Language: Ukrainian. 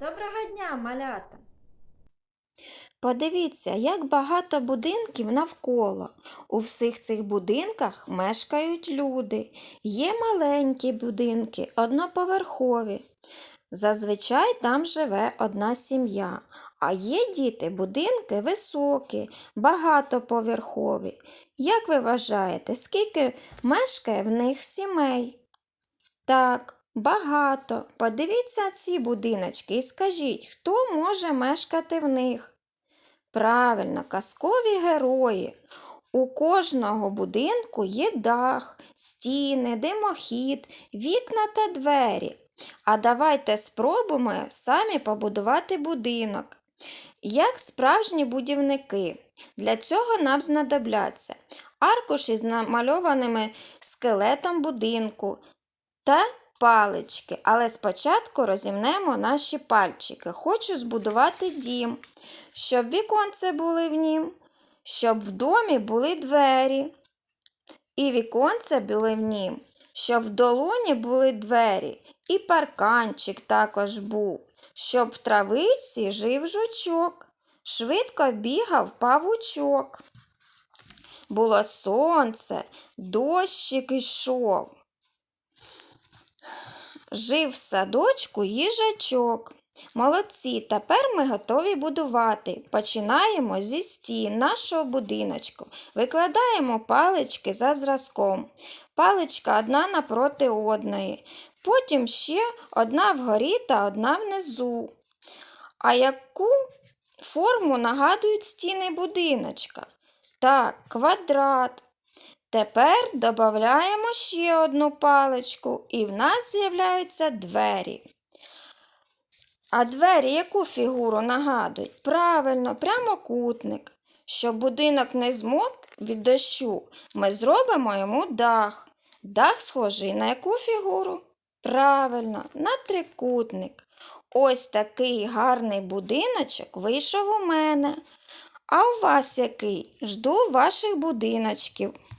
Доброго дня, малята! Подивіться, як багато будинків навколо. У всіх цих будинках мешкають люди. Є маленькі будинки, одноповерхові. Зазвичай там живе одна сім'я. А є діти, будинки високі, багатоповерхові. Як ви вважаєте, скільки мешкає в них сімей? Так, багато. Подивіться ці будиночки і скажіть, хто може мешкати в них? Правильно, казкові герої. У кожного будинку є дах, стіни, димохід, вікна та двері. А давайте спробуємо самі побудувати будинок. Як справжні будівники. Для цього нам знадобляться аркуш із намальованими скелетом будинку та палички. Але спочатку розімнемо наші пальчики. Хочу збудувати дім щоб віконце були в нім, щоб в домі були двері, і віконце були в нім, щоб в долоні були двері, і парканчик також був, щоб в травиці жив жучок, швидко бігав павучок. Було сонце, дощик ішов. Жив в садочку їжачок. Молодці, тепер ми готові будувати. Починаємо зі стін нашого будиночку. Викладаємо палички за зразком. Паличка одна напроти одної. Потім ще одна вгорі та одна внизу. А яку форму нагадують стіни будиночка? Так, квадрат. Тепер додаємо ще одну паличку, і в нас з'являються двері. А двері яку фігуру нагадують? Правильно, прямокутник. Щоб будинок не змок від дощу, ми зробимо йому дах. Дах схожий на яку фігуру? Правильно, на трикутник. Ось такий гарний будиночок вийшов у мене. А у вас який? Жду ваших будиночків.